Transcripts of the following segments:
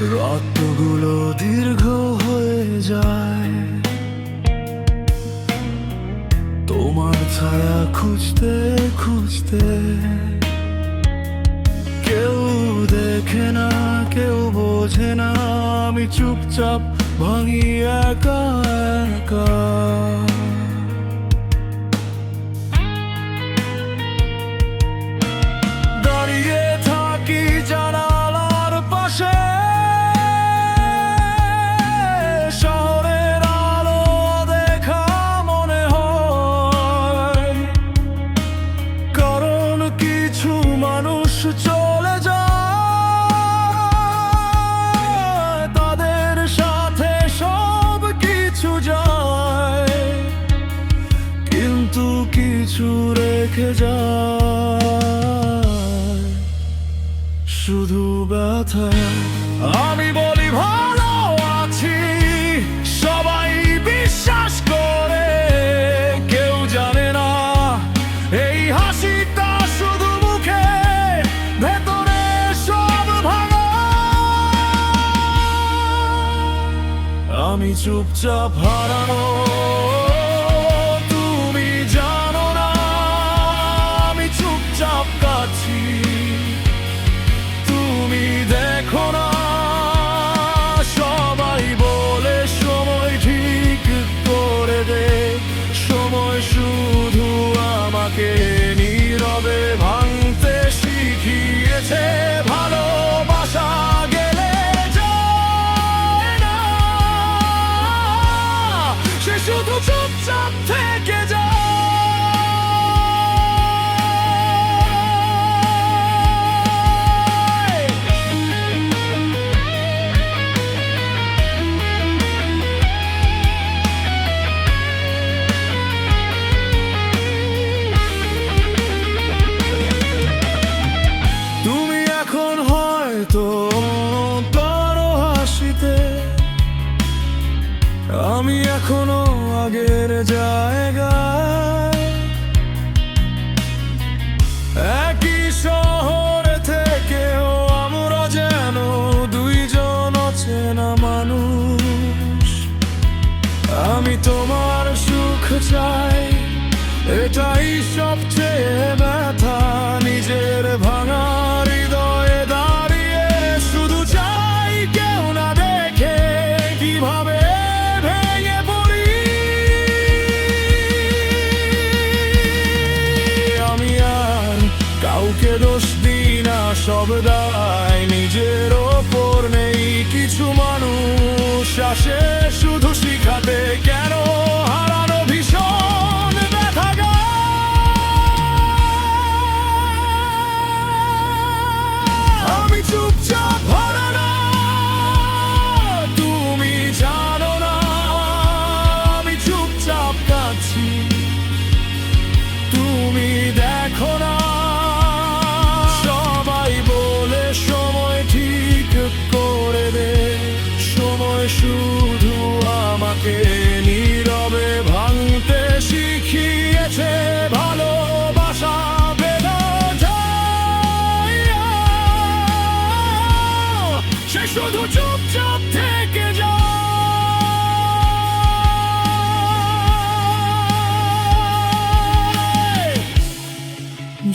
রাতগুলো দীর্ঘ হয়ে যায়। তোমার ছায়া খুঁজতে খুঁজতে কেউ দেখে না, কেউ বোঝে না, আমি চুপচাপ ভাঙি একা একা। কিছু রেখে যায়। শুধু ব্যথা। আমি বলি ভালো আছি, সবাই বিশ্বাস করে, কেউ জানে না। এই হাসিটা শুধু মুখে, ভেতরে সব ভাঙা। আমি চুপচাপ হারানো সে শুধু চুপচাপ থেকে যায় আমি এখনও আগের জায়গায়। একই শহরে থেকেও আমরা যেন দুইজন অচেনা মানুষ। আমি তোমার সুখ চাই, এটাই সবচেয়ে ব্যথা। কাউকে দোষ দিই না সব দায় নিজের ওপর নেই কিছু মানুষ আসে শুধু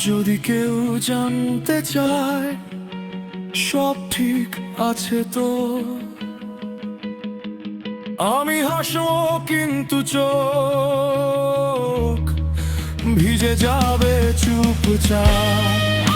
যদি কেউ জানতে চায়, সব ঠিক আছে তো? আমি হাসো কিন্তু চোখ ভিজে যাবে চুপচাপ।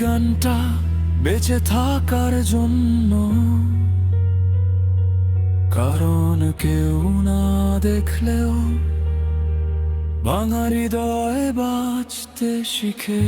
গানটা বেঁচে থাকার জন্য। কারণ কেউ না দেখলেও বাঙালি দয় বাঁচতে শিখে।